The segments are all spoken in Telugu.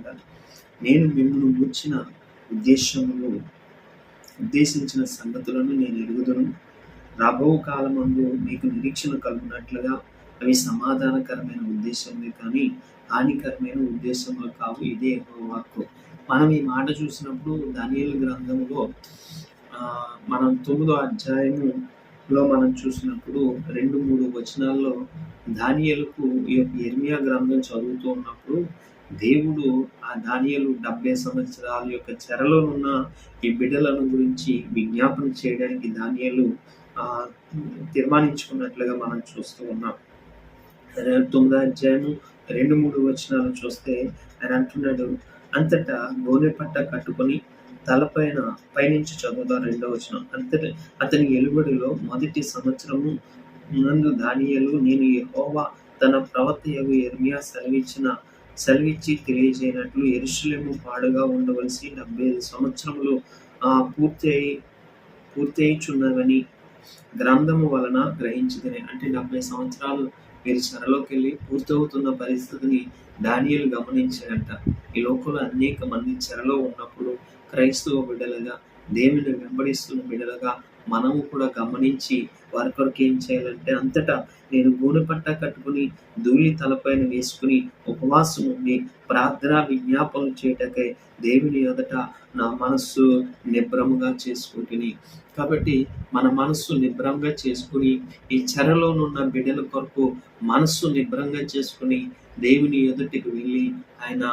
ప్రేమైన నేను మిమ్మల్ని వచ్చిన ఉద్దేశములు ఉద్దేశించిన సంగతులను నేను ఎరుగుదును. రాబో కాలమందు మీకు నిరీక్షణ కలుగునట్లుగా అవి సమాధానకరమైన ఉద్దేశమే కానీ హానికరమైన ఉద్దేశములు కావు. ఇదే వాక్కు. మనం ఈ మాట చూసినప్పుడు దానియేలు గ్రంథంలో మనం తొమ్మిదో అధ్యాయములో మనం చూసినప్పుడు రెండు మూడు వచనాల్లో దానియేలుకు ఈ యొక్క ఎర్మియా గ్రంథం చదువుతూ ఉన్నప్పుడు దేవుడు ఆ దానియలు డెబ్బై సంవత్సరాల యొక్క చెరలోనున్న ఈ బిడ్డలను గురించి విజ్ఞాపన చేయడానికి దానియలు ఆ, తీర్మానించుకున్నట్లుగా మనం చూస్తూ ఉన్నాం. తొమ్మిదో అధ్యాయము రెండు మూడు వచనాలు చూస్తే ఆయన అంటున్నాడు అంతటా గోనె పట్ట కట్టుకొని తలపైన పైనుంచి చదువుదాం రెండో వచనం. అంతటి అతని ఎలుబడిలో మొదటి సంవత్సరము నందు దానియలు నేను యెహోవా తన ప్రవర్త యగు ఎర్మియా సెలవిచ్చిన సెలవిచ్చి తెలియజేయనట్లు ఎరుషులేము పాడుగా ఉండవలసి డెబ్బై ఐదు సంవత్సరములు ఆ, పూర్తి అయి పూర్తి అయించున్నవని గ్రంథము వలన గ్రహించదని అంటే డెబ్బై సంవత్సరాలు మీరు చెరలోకి వెళ్ళి పూర్తవుతున్న పరిస్థితిని దానియలు గమనించాడంట ఈ లోకంలో అనేక మంది చెరలో ఉన్నప్పుడు క్రైస్తవ బిడ్డలుగా దేవుని వెంబడిస్తున్న బిడ్డలుగా మనము కూడా గమనించి వారి కొరకు ఏం చేయాలంటే అంతటా నేను గూనె పట్ట కట్టుకుని ధూళి తలపైన వేసుకుని ఉపవాసం ఉండి ప్రార్థన విజ్ఞాపనం చేయటకై దేవుని ఎదుట నా మనస్సు నిబ్రముగా చేసుకుంటుని. కాబట్టి మన మనస్సు నిబ్రంగా చేసుకుని ఈ చెరలోనున్న బిడ్డల కొరకు మనస్సు నిబ్రంగా చేసుకుని దేవుని ఎదుటికి వెళ్ళి ఆయన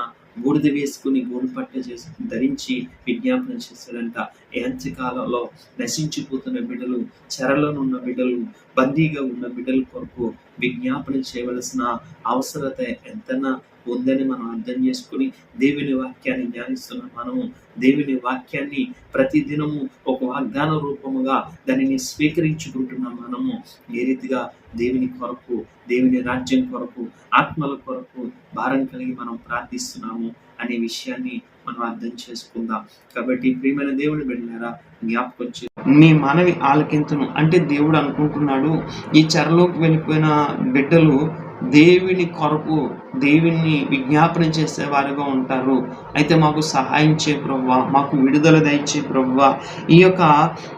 బూడిద వేసుకుని గూడు పట్ట చేసి ధరించి విజ్ఞాపన చేశాడంట. ఈ అంత్యకాలంలో నశించిపోతున్న బిడ్డలు చెరలోనున్న బిడ్డలు బందీగా ఉన్న బిడ్డల కొరకు విజ్ఞాపన చేయవలసిన అవసరత ఎంతనా ఉందని మనం అర్థం చేసుకుని దేవుని వాక్యాన్ని ధ్యానిస్తున్న మనము దేవుని వాక్యాన్ని ప్రతిదినము ఒక వాగ్దాన రూపముగా దానిని స్వీకరించుకుంటున్న మనము ఏ రీతిగా దేవుని కొరకు దేవుని రాజ్యం కొరకు ఆత్మల కొరకు భారం కలిగి మనం ప్రార్థిస్తున్నాము అనే విషయాన్ని మనం అర్థం చేసుకుందాం. కాబట్టి ప్రియమైన దేవుని బిడ్డలారా జ్ఞాపకం మీ మనవి ఆలకింతను అంటే దేవుడు అనుకుంటున్నాడు ఈ చెరలోకి వెళ్ళిపోయిన బిడ్డలు దేవుని కొరకు దేవుణ్ణి విజ్ఞాపన చేసేవారుగా ఉంటారు. అయితే మాకు సహాయం చే ప్రవ్వ మాకు విడుదల దయచే ప్రవ్వ. ఈ యొక్క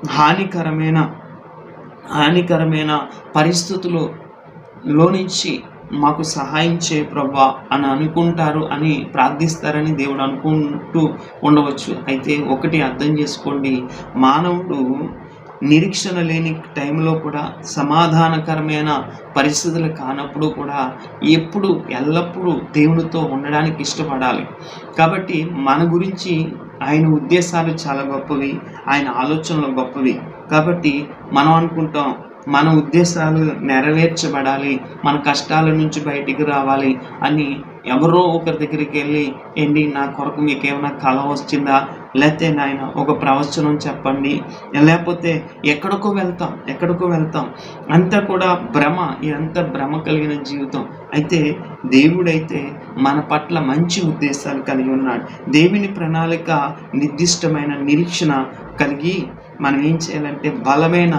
హానికరమైన హానికరమైన పరిస్థితులు లో నుంచి మాకు సహాయం చే ప్రభా అని అనుకుంటారు అని ప్రార్థిస్తారని దేవుడు అనుకుంటూ ఉండవచ్చు. అయితే ఒకటి అర్థం చేసుకోండి. మానవుడు నిరీక్షణ లేని టైంలో కూడా సమాధానకరమైన పరిస్థితులు కానప్పుడు కూడా ఎప్పుడు ఎల్లప్పుడూ దేవునితో ఉండడానికి ఇష్టపడాలి. కాబట్టి మన గురించి ఆయన ఉద్దేశాలు చాలా గొప్పవి ఆయన ఆలోచనలు గొప్పవి. కాబట్టి మనం అనుకుంటాం మన ఉద్దేశాలు నెరవేర్చబడాలి మన కష్టాల నుంచి బయటికి రావాలి అని ఎవరో ఒకరి దగ్గరికి వెళ్ళి ఏంటి నా కొరకు మీకు ఏమైనా కళ వచ్చిందా? లేకపోతే నాయన ఒక ప్రవచనం చెప్పండి. లేకపోతే ఎక్కడికో వెళ్తాం ఎక్కడికో వెళ్తాం. అంతా కూడా భ్రమ ఇదంతా భ్రమ కలిగిన జీవితం. అయితే దేవుడైతే మన పట్ల మంచి ఉద్దేశాలు కలిగి ఉన్నాడు. దేవుని ప్రణాళిక నిర్దిష్టమైన నిరీక్షణ కలిగి మనం ఏం చేయాలంటే బలమైన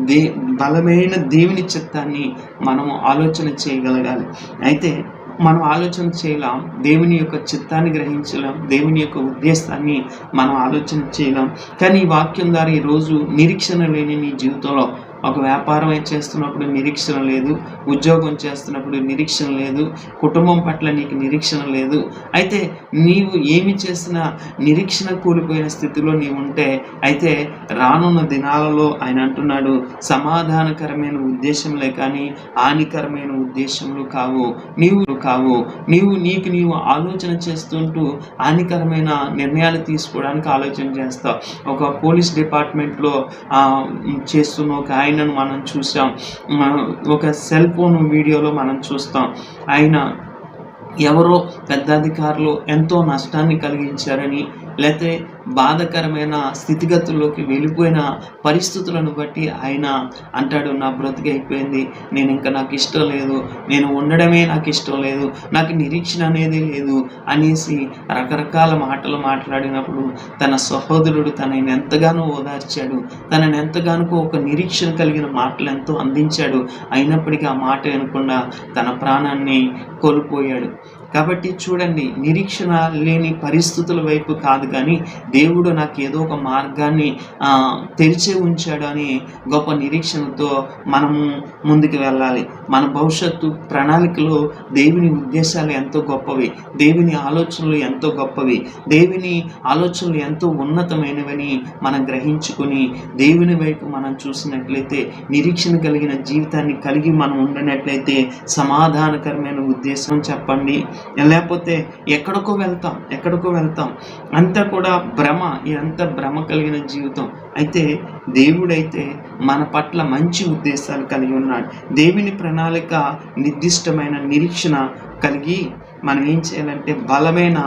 దే బలమైన దేవుని చిత్తాన్ని మనము ఆలోచన చేయగలగాలి. అయితే మనం ఆలోచన చేయలేం దేవుని యొక్క చిత్తాన్ని గ్రహించలేం దేవుని యొక్క ఉద్దేశాన్ని మనం ఆలోచన చేయలేం. కానీ ఈ వాక్యం ద్వారా ఈరోజు నిరీక్షణ లేని నీ జీవితంలో ఒక వ్యాపారం చేస్తున్నప్పుడు నిరీక్షణ లేదు ఉద్యోగం చేస్తున్నప్పుడు నిరీక్షణ లేదు కుటుంబం పట్ల నీకు నిరీక్షణ లేదు. అయితే నీవు ఏమి చేసినా నిరీక్షణ కూలిపోయిన స్థితిలో నీవు ఉంటే అయితే రానున్న దినాలలో ఆయన అంటున్నాడు సమాధానకరమైన ఉద్దేశంలే కానీ హానికరమైన ఉద్దేశములు కావు. నీవు కావు. నీవు నీకు నీవు ఆలోచన చేస్తుంటూ హానికరమైన నిర్ణయాలు తీసుకోవడానికి ఆలోచన చేస్తావు. ఒక పోలీస్ డిపార్ట్మెంట్లో చేస్తున్న ఒక ఆయన ఆయనను మనం చూసాం. ఒక సెల్ ఫోన్ వీడియోలో మనం చూస్తాం. ఆయన ఎవరో పెద్ద అధికారులు ఎంతో నష్టాన్ని కలిగించారని లేకపోతే బాధకరమైన స్థితిగతుల్లోకి వెళ్ళిపోయిన పరిస్థితులను బట్టి ఆయన అంటాడు నా బ్రతికి అయిపోయింది. నేను ఇంకా నాకు ఇష్టం లేదు. నేను ఉండడమే నాకు ఇష్టం లేదు. నాకు నిరీక్షణ అనేది లేదు అనేసి రకరకాల మాటలు మాట్లాడినప్పుడు తన సహోదరుడు తనని ఎంతగానో ఓదార్చాడు. తనని ఎంతగానో ఒక నిరీక్షణ కలిగిన మాటలు ఎంతో అందించాడు. అయినప్పటికీ ఆ మాట వినకుండా తన ప్రాణాన్ని కోల్పోయాడు. కాబట్టి చూడండి నిరీక్షణ లేని పరిస్థితుల వైపు కాదు కానీ దేవుడు నాకు ఏదో ఒక మార్గాన్ని తెరిచే ఉంచాడు అని గొప్ప నిరీక్షణతో మనము ముందుకు వెళ్ళాలి. మన భవిష్యత్తు ప్రణాళికలో దేవుని ఉద్దేశాలు ఎంతో గొప్పవి దేవుని ఆలోచనలు ఎంతో గొప్పవి దేవుని ఆలోచనలు ఎంతో ఉన్నతమైనవని మనం గ్రహించుకొని దేవుని వైపు మనం చూసినట్లయితే నిరీక్షణ కలిగిన జీవితాన్ని కలిగి మనం ఉండినట్లయితే సమాధానకరమైన ఉద్దేశం చెప్పండి. లేకపోతే ఎక్కడికో వెళ్తాం ఎక్కడికో వెళ్తాం. అంతా కూడా భ్రమ ఇదంతా భ్రమ కలిగిన జీవితం. అయితే దేవుడైతే మన పట్ల మంచి ఉద్దేశాలు కలిగి ఉన్నాడు. దేవుని ప్రణాళిక నిర్దిష్టమైన నిరీక్షణ కలిగి మనం ఏం చేయాలంటే బలమైన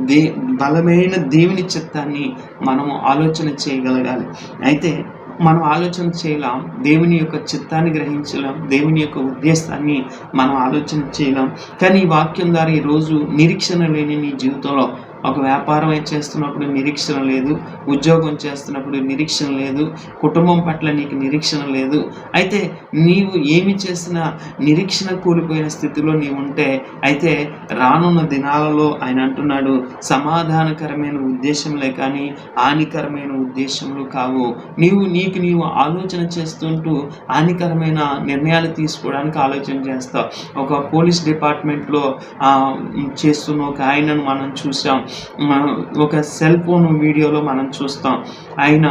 దే బలమైన దేవుని చిత్తాన్ని మనం ఆలోచన చేయగలగాలి. అయితే మనం ఆలోచన చేయలేం దేవుని యొక్క చిత్తాన్ని గ్రహించలేం దేవుని యొక్క ఉద్దేశాన్ని మనం ఆలోచన చేయలేం. కానీ ఈ వాక్యం ద్వారా ఈరోజు నిరీక్షణ లేని నీ జీవితంలో ఒక వ్యాపారం చేస్తున్నప్పుడు నిరీక్షణ లేదు ఉద్యోగం చేస్తున్నప్పుడు నిరీక్షణ లేదు కుటుంబం పట్ల నీకు నిరీక్షణ లేదు. అయితే నీవు ఏమి చేసినా నిరీక్షణ కూలిపోయిన స్థితిలో నీవు ఉంటే అయితే రానున్న దినాలలో ఆయన అంటున్నాడు సమాధానకరమైన ఉద్దేశంలే కానీ హానికరమైన ఉద్దేశములు కావు. నీవు నీకు నీవు ఆలోచన చేస్తుంటూ హానికరమైన నిర్ణయాలు తీసుకోవడానికి ఆలోచన చేస్తావు. ఒక పోలీస్ డిపార్ట్మెంట్లో చేస్తున్న ఒక ఆయనను మనం చూసాం ఒక సెల్ ఫోన్ వీడియోలో మనం చూస్తాం. ఆయన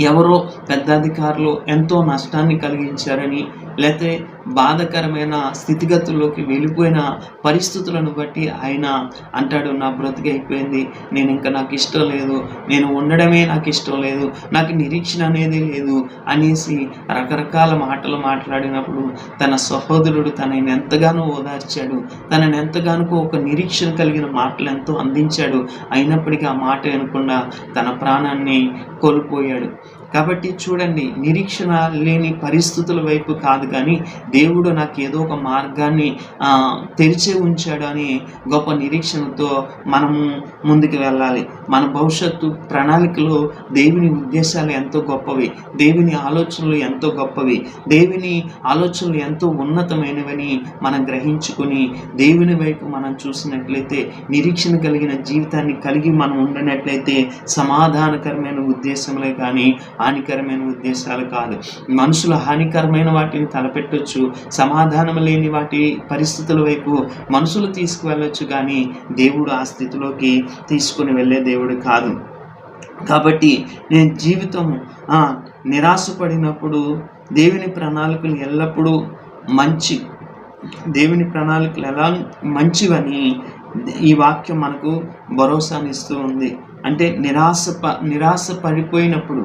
ఎవరో పెద్ద అధికారులు ఎంతో నష్టాన్ని కలిగించారని లేకపోతే బాధకరమైన స్థితిగతుల్లోకి వెళ్ళిపోయిన పరిస్థితులను బట్టి ఆయన అంటాడు నా బ్రతికి అయిపోయింది. నేను ఇంకా నాకు ఇష్టం లేదు. నేను ఉండడమే నాకు ఇష్టం లేదు. నాకు నిరీక్షణ అనేది లేదు అనేసి రకరకాల మాటలు మాట్లాడినప్పుడు తన సహోదరుడు తనని ఎంతగానో ఓదార్చాడు. తనని ఎంతగానో ఒక నిరీక్షణ కలిగిన మాటలు ఎంతో అందించాడు. అయినప్పటికీ ఆ మాట వినకుండా తన ప్రాణాన్ని కోల్పోయాడు. కాబట్టి చూడండి నిరీక్షణ లేని పరిస్థితుల వైపు కాదు కానీ దేవుడు నాకు ఏదో ఒక మార్గాన్ని తెరిచే ఉంచాడు అని గొప్ప నిరీక్షణతో మనము ముందుకు వెళ్ళాలి. మన భవిష్యత్తు ప్రణాళికలో దేవుని ఉద్దేశాలు ఎంతో గొప్పవి దేవుని ఆలోచనలు ఎంతో గొప్పవి దేవుని ఆలోచనలు ఎంతో ఉన్నతమైనవని మనం గ్రహించుకొని దేవుని వైపు మనం చూసినట్లయితే నిరీక్షణ కలిగిన జీవితాన్ని కలిగి మనం ఉండనట్లయితే సమాధానకరమైన ఉద్దేశంలో కానీ హానికరమైన ఉద్దేశాలు కాదు. మనుషులు హానికరమైన వాటిని తలపెట్టొచ్చు సమాధానం లేని వాటి పరిస్థితుల వైపు మనుషులు తీసుకువెళ్ళొచ్చు కానీ దేవుడు ఆ స్థితిలోకి తీసుకుని వెళ్ళే దేవుడు కాదు. కాబట్టి నేను జీవితం నిరాశపడినప్పుడు దేవుని ప్రణాళికలు ఎల్లప్పుడూ మంచి దేవుని ప్రణాళికలు ఎలా మంచివని ఈ వాక్యం మనకు భరోసానిస్తూ ఉంది. అంటే నిరాశ ప నిరాశ పడిపోయినప్పుడు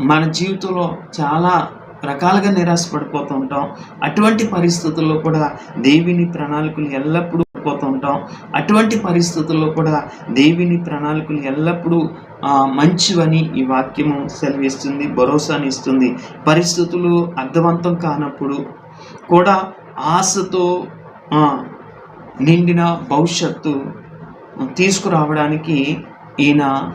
మన జీవితంలో చాలా రకాలుగా నిరాశపడిపోతూ ఉంటాం అటువంటి పరిస్థితుల్లో కూడా దేవుని ప్రణాళికలు ఎల్లప్పుడూ పోతూ ఉంటాం అటువంటి పరిస్థితుల్లో కూడా దేవుని ప్రణాళికలు ఎల్లప్పుడూ మంచివని ఈ వాక్యము సెలవిస్తుంది భరోసాని ఇస్తుంది. పరిస్థితులు అర్థవంతం కానప్పుడు కూడా ఆశతో నిండిన భవిష్యత్తు తీసుకురావడానికి ఈయన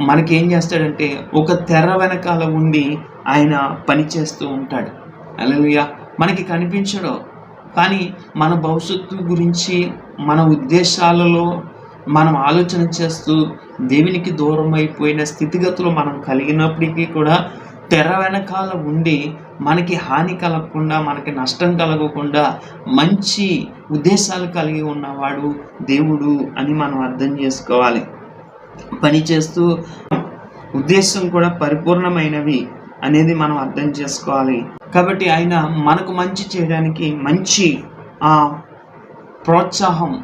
మనకి ఏం చేస్తాడంటే ఒక తెర వెనకాల ఉండి ఆయన పని చేస్తూ ఉంటాడు. అలలుయ మనకి కనిపించడు. కానీ మన భవిష్యత్తు గురించి మన ఉద్దేశాలలో మనం ఆలోచన చేస్తూ దేవునికి దూరం అయిపోయిన స్థితిగతులు మనం కలిగినప్పటికీ కూడా తెర వెనకాల ఉండి మనకి హాని కలగకుండా మనకి నష్టం కలగకుండా మంచి ఉద్దేశాలు కలిగి ఉన్నవాడు దేవుడు అని మనం అర్థం చేసుకోవాలి. పని చేస్తూ ఉద్దేశం కూడా పరిపూర్ణమైనవి అనేది మనం అర్థం చేసుకోవాలి. కాబట్టి ఆయన మనకు మంచి చేయడానికి మంచి ఆ ప్రోత్సాహం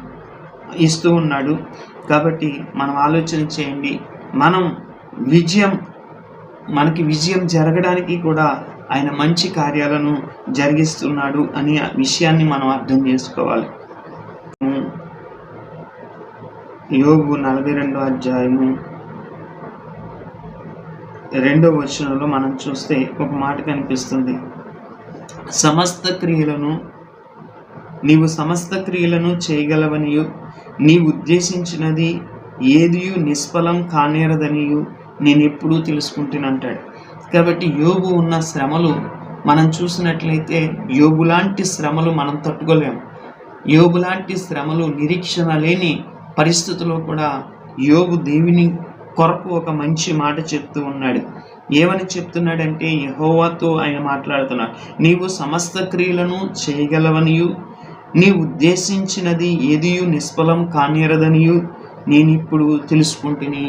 ఇస్తూ ఉన్నాడు. కాబట్టి మనం ఆలోచన చేయండి. మనం విజయం మనకి విజయం జరగడానికి కూడా ఆయన మంచి కార్యాలను జరిగిస్తున్నాడు అనే విషయాన్ని మనం అర్థం చేసుకోవాలి. యోగు నలభై రెండో అధ్యాయము. రెండో వచనంలో మనం చూస్తే ఒక మాట కనిపిస్తుంది. సమస్త క్రియలను నీవు సమస్త క్రియలను చేయగలవనియు నీవు ఉద్దేశించినది ఏదియు నిష్ఫలం కానేరదనియు నేను ఎప్పుడూ తెలుసుకుంటానంటాడు కాబట్టి యోగు ఉన్న శ్రమలు మనం చూసినట్లయితే యోగు లాంటి శ్రమలు మనం తట్టుకోలేము. యోగు లాంటి శ్రమలు నిరీక్షణ లేని పరిస్థితుల్లో కూడా యోగు దేవుని కొరకు ఒక మంచి మాట చెప్తూ ఉన్నాడు. ఏమని చెప్తున్నాడంటే యహోవాతో ఆయన మాట్లాడుతున్నాడు. నీవు సమస్త క్రియలను చేయగలవనియు నీ ఉద్దేశించినది ఏదియు నిష్ఫలం కానేరదనియు నేను ఇప్పుడు తెలుసుకుంటుని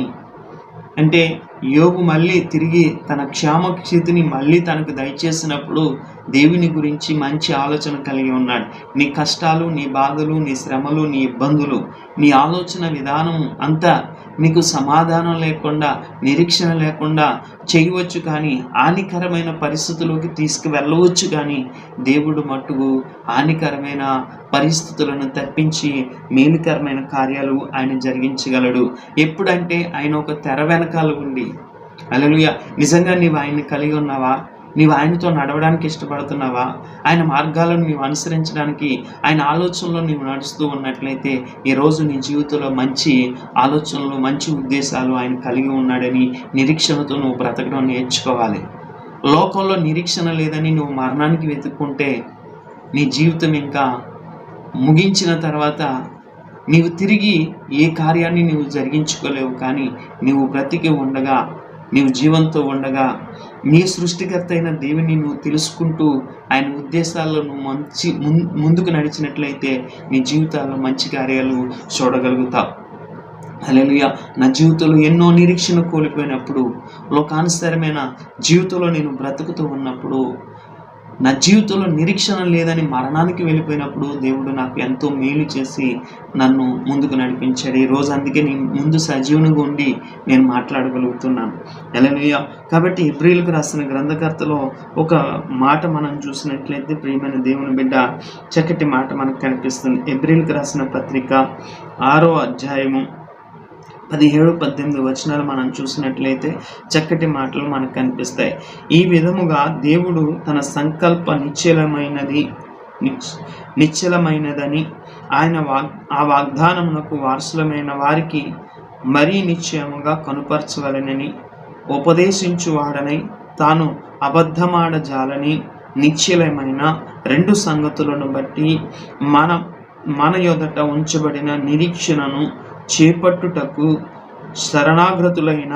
అంటే యోగు మళ్ళీ తిరిగి తన క్షేమస్థితిని మళ్ళీ తనకు దయచేసినప్పుడు దేవుని గురించి మంచి ఆలోచన కలిగి ఉన్నాడు. నీ కష్టాలు నీ బాధలు నీ శ్రమలు నీ ఇబ్బందులు నీ ఆలోచన విధానం అంతా మీకు సమాధానం లేకుండా నిరీక్షణ లేకుండా చేయవచ్చు కానీ హానికరమైన పరిస్థితుల్లోకి తీసుకువెళ్ళవచ్చు కానీ దేవుడు మట్టుకు హానికరమైన పరిస్థితులను తప్పించి మేలుకరమైన కార్యాలు ఆయన జరిగించగలడు. ఎప్పుడంటే ఆయన ఒక తెర వెనకాల ఉండి. అలలుయ నిజంగా నీవు ఆయన్ని కలిగి ఉన్నావా? నీవు ఆయనతో నడవడానికి ఇష్టపడుతున్నావా? ఆయన మార్గాలను నీవు అనుసరించడానికి ఆయన ఆలోచనలో నీవు నడుస్తూ ఉన్నట్లయితే ఈరోజు నీ జీవితంలో మంచి ఆలోచనలు మంచి ఉద్దేశాలు ఆయన కలిగి ఉన్నాడని నిరీక్షణతో నువ్వు బ్రతకడం నేర్చుకోవాలి. లోకంలో నిరీక్షణ లేదని నువ్వు మరణానికి వెతుక్కుంటే నీ జీవితం ఇంకా ముగించిన తర్వాత నీవు తిరిగి ఏ కార్యాన్ని నీవు జరిగించుకోలేవు కానీ నీవు బ్రతికి ఉండగా నీవు జీవంతో ఉండగా నీ సృష్టికర్త అయిన దేవుని నువ్వు తెలుసుకుంటూ ఆయన ఉద్దేశాలను మంచి ముందు ముందుకు నడిచినట్లయితే నీ జీవితాల్లో మంచి కార్యాలు చూడగలుగుతావు హల్లెలూయా. నా జీవితంలో ఎన్నో నిరీక్షణ కోల్పోయినప్పుడు లోకానుసరమైన జీవితంలో నేను బ్రతుకుతూ ఉన్నప్పుడు నా జీవితంలో నిరీక్షణ లేదని మరణానికి వెళ్ళిపోయినప్పుడు దేవుడు నాకు ఎంతో మేలు చేసి నన్ను ముందుకు నడిపించాడు. ఈ రోజు అందుకే నేను ముందు సజీవునిగా ఉండి నేను మాట్లాడగలుగుతున్నాను. ఎలలుయ కాబట్టి ఏప్రిల్కి రాసిన గ్రంథకర్తలో ఒక మాట మనం చూసినట్లయితే ప్రియమైన దేవుని బిడ్డ చక్కటి మాట మనకు కనిపిస్తుంది. ఏప్రిల్కి రాసిన పత్రిక ఆరో అధ్యాయము పదిహేడు పద్దెనిమిది వచనాలు మనం చూసినట్లయితే చక్కటి మాటలు మనకు కనిపిస్తాయి. ఈ విధముగా దేవుడు తన సంకల్ప నిశ్చలమైనది నిశ్చలమైనదని ఆయన వాగ్ ఆ వాగ్దానమునకు వారసులమైన వారికి మరీ నిశ్చయముగా కనుపరచవలనని ఉపదేశించువాడనై తాను అబద్ధమాడజాలని నిశ్చలమైన రెండు సంగతులను బట్టి మన మన యొదట ఉంచబడిన నిరీక్షణను చేపట్టుటకు శరణాగ్రతులైన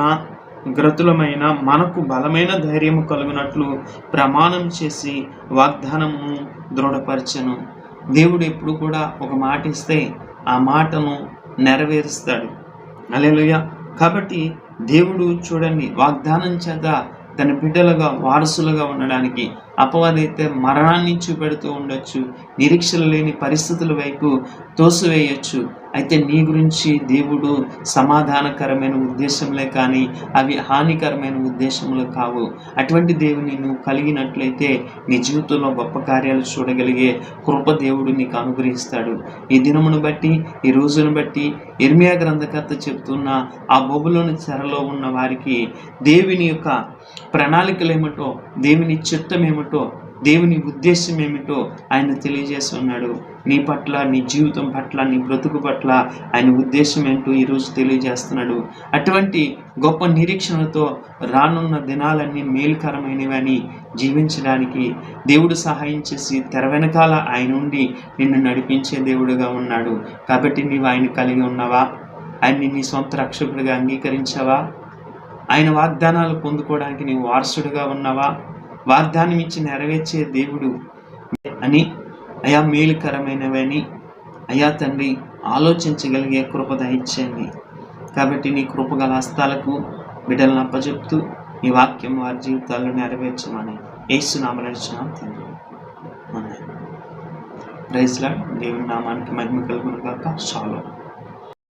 గ్రతులమైన మనకు బలమైన ధైర్యము కలుగునట్లు ప్రమాణం చేసి వాగ్దానము దృఢపరచను. దేవుడు ఎప్పుడు కూడా ఒక మాట ఇస్తే ఆ మాటను నెరవేరుస్తాడు. అలెలుయ కాబట్టి దేవుడు చూడండి వాగ్దానం చేత తన బిడ్డలుగా వారసులుగా ఉండడానికి అపవాదైతే మరణాన్ని చూపెడుతూ ఉండొచ్చు నిరీక్షలు లేని పరిస్థితుల వైపు తోసివేయచ్చు. అయితే నీ గురించి దేవుడు సమాధానకరమైన ఉద్దేశంలే కానీ అవి హానికరమైన ఉద్దేశములు కావు. అటువంటి దేవుని నువ్వు కలిగినట్లయితే నీ జీవితంలో గొప్ప కార్యాలు చూడగలిగే కృప దేవుడు నీకు అనుగ్రహిస్తాడు. ఈ దినమును బట్టి ఈ రోజును బట్టి ఇర్మియా గ్రంథకర్త చెప్తున్న ఆ బొబులోని చెరలో ఉన్న వారికి దేవుని యొక్క ప్రణాళికలు ఏమిటో దేవుని చిత్తం ఏమిటో దేవుని ఉద్దేశం ఏమిటో ఆయన తెలియజేసి ఉన్నాడు నీ పట్ల నీ జీవితం పట్ల నీ బ్రతుకు పట్ల ఆయన ఉద్దేశం ఏంటో ఈరోజు తెలియజేస్తున్నాడు. అటువంటి గొప్ప నిరీక్షణతో రానున్న దినాలన్నీ మేలుకరమైనవని జీవించడానికి దేవుడు సహాయం చేసి తెర వెనకాల ఆయన ఉండి నిన్ను నడిపించే దేవుడుగా ఉన్నాడు. కాబట్టి నీవు ఆయన కలిగి ఉన్నావా? ఆయన్ని నీ సొంత రక్షకుడిగా అంగీకరించావా? ఆయన వాగ్దానాలు పొందుకోవడానికి నీవు వారసుడిగా ఉన్నావా? వాగ్దానం ఇచ్చి నెరవేర్చే దేవుడు అని అయా మేలుకరమైనవని అయా తండ్రి ఆలోచించగలిగే కృప దయచేయండి కాబట్టి నీ కృపగల హస్తాలకు బిడ్డలను అప్పచెప్తూ నీ వాక్యం వారి జీవితాల్లో నెరవేర్చమని ఏసునామ నడిచిన తండ్రి. ప్రైజ్లా దేవుని నామానికి మహిమ కలుగును కాక